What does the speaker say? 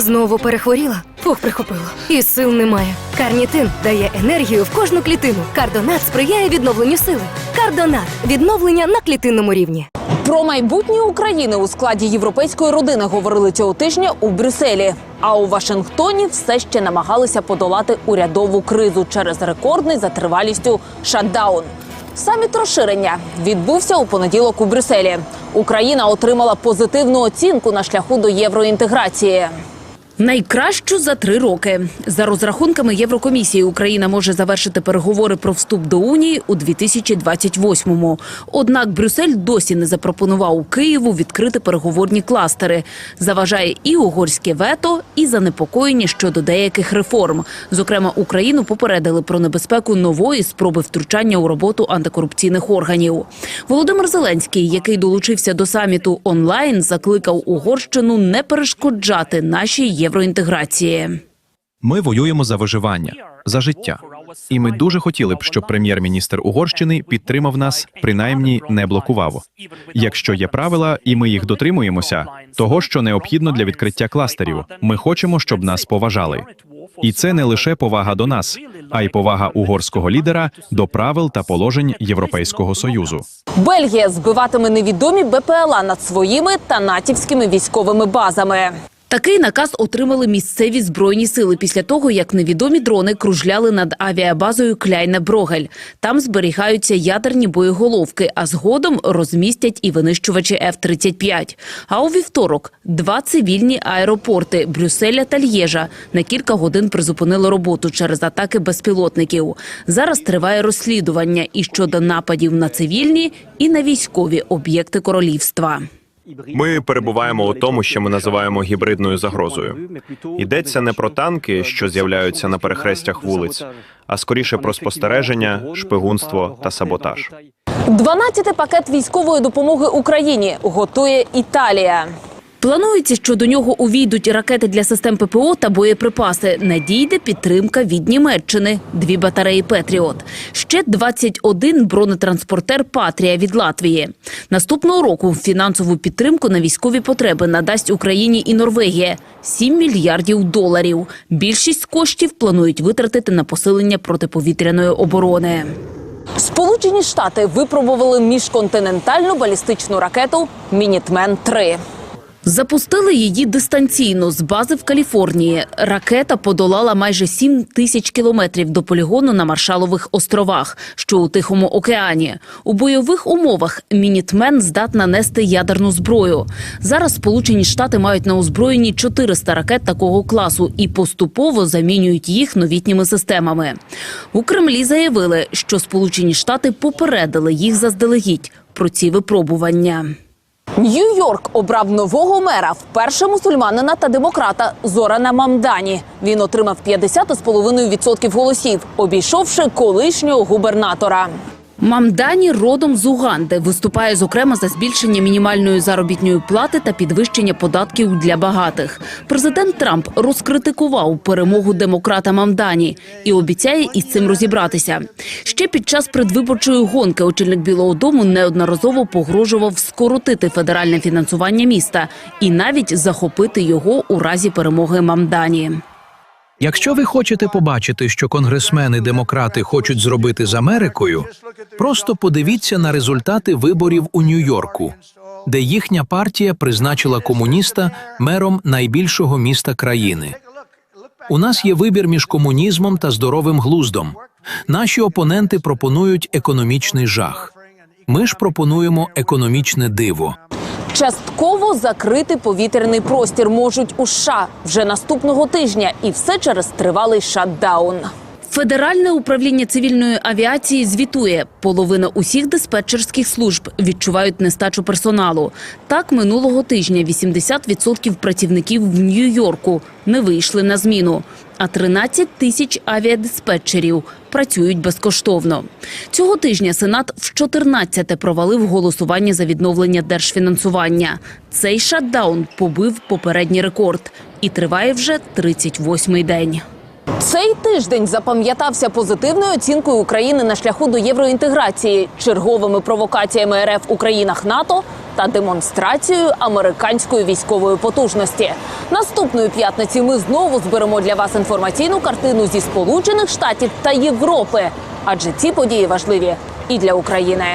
Знову перехворіла? Фух, прихопило. І сил немає. Карнітин дає енергію в кожну клітину. Кардонат сприяє відновленню сили. Кардонат відновлення на клітинному рівні. Про майбутнє України у складі європейської родини говорили цього тижня у Брюсселі. А у Вашингтоні все ще намагалися подолати урядову кризу через рекордний за тривалістю шатдаун. Саміт розширення відбувся у понеділок у Брюсселі. Україна отримала позитивну оцінку на шляху до євроінтеграції. Найкращу за три роки за розрахунками Єврокомісії Україна може завершити переговори про вступ до унії у 2028-му. Однак Брюссель досі не запропонував Києву відкрити переговорні кластери. Заважає і угорське вето, і занепокоєння щодо деяких реформ. Зокрема, Україну попередили про небезпеку нової спроби втручання у роботу антикорупційних органів. Володимир Зеленський, який долучився до саміту онлайн, закликав Угорщину не перешкоджати нашій євроінтеграції. Ми воюємо за виживання, за життя. І ми дуже хотіли б, щоб прем'єр-міністр Угорщини підтримав нас, принаймні не блокував. Якщо є правила, і ми їх дотримуємося, того, що необхідно для відкриття кластерів, ми хочемо, щоб нас поважали. І це не лише повага до нас, а й повага угорського лідера до правил та положень Європейського союзу. Бельгія збиватиме невідомі БПЛА над своїми та натівськими військовими базами. Такий наказ отримали місцеві збройні сили після того, як невідомі дрони кружляли над авіабазою Кляйне Брогель. Там зберігаються ядерні боєголовки, а згодом розмістять і винищувачі F-35. А у вівторок два цивільні аеропорти Брюсселя та Л'єжа на кілька годин призупинили роботу через атаки безпілотників. Зараз триває розслідування і щодо нападів на цивільні, і на військові об'єкти королівства. Ми перебуваємо у тому, що ми називаємо гібридною загрозою. Йдеться не про танки, що з'являються на перехрестях вулиць, а скоріше про спостереження, шпигунство та саботаж. 12-й пакет військової допомоги Україні готує Італія. Планується, що до нього увійдуть ракети для систем ППО та боєприпаси. Надійде підтримка від Німеччини, дві батареї Петріот. Ще 21 бронетранспортер Патрія від Латвії. Наступного року фінансову підтримку на військові потреби надасть Україні і Норвегія 7 мільярдів доларів. Більшість коштів планують витратити на посилення протиповітряної оборони. Сполучені Штати випробували міжконтинентальну балістичну ракету Мінітмен 3 Запустили її дистанційно з бази в Каліфорнії. Ракета подолала майже 7 тисяч кілометрів до полігону на Маршалових островах, що у Тихому океані. У бойових умовах Мінітмен здатна нести ядерну зброю. Зараз Сполучені Штати мають на озброєнні 400 ракет такого класу і поступово замінюють їх новітніми системами. У Кремлі заявили, що Сполучені Штати попередили їх заздалегідь про ці випробування. Нью-Йорк обрав нового мера, вперше мусульманина та демократа Зорана Мамдані. Він отримав 50,5% голосів, обійшовши колишнього губернатора. Мамдані родом з Уганди виступає зокрема за збільшення мінімальної заробітної плати та підвищення податків для багатих. Президент Трамп розкритикував перемогу демократа Мамдані і обіцяє із цим розібратися. Ще під час предвиборчої гонки очільник Білого Дому неодноразово погрожував скоротити федеральне фінансування міста і навіть захопити його у разі перемоги Мамдані. Якщо ви хочете побачити, що конгресмени-демократи хочуть зробити з Америкою, просто подивіться на результати виборів у Нью-Йорку, де їхня партія призначила комуніста мером найбільшого міста країни. У нас є вибір між комунізмом та здоровим глуздом. Наші опоненти пропонують економічний жах. Ми ж пропонуємо економічне диво. Частково закрити повітряний простір можуть у США вже наступного тижня, і все через тривалий шатдаун. Федеральне управління цивільної авіації звітує, половина усіх диспетчерських служб відчувають нестачу персоналу. Так, минулого тижня 80% працівників в Нью-Йорку не вийшли на зміну, а 13 тисяч авіадиспетчерів працюють безкоштовно. Цього тижня Сенат в 14-те провалив голосування за відновлення держфінансування. Цей шатдаун побив попередній рекорд і триває вже 38-й день. Цей тиждень запам'ятався позитивною оцінкою України на шляху до євроінтеграції, черговими провокаціями РФ у країнах НАТО та демонстрацією американської військової потужності. Наступної п'ятниці ми знову зберемо для вас інформаційну картину зі Сполучених Штатів та Європи, адже ці події важливі і для України.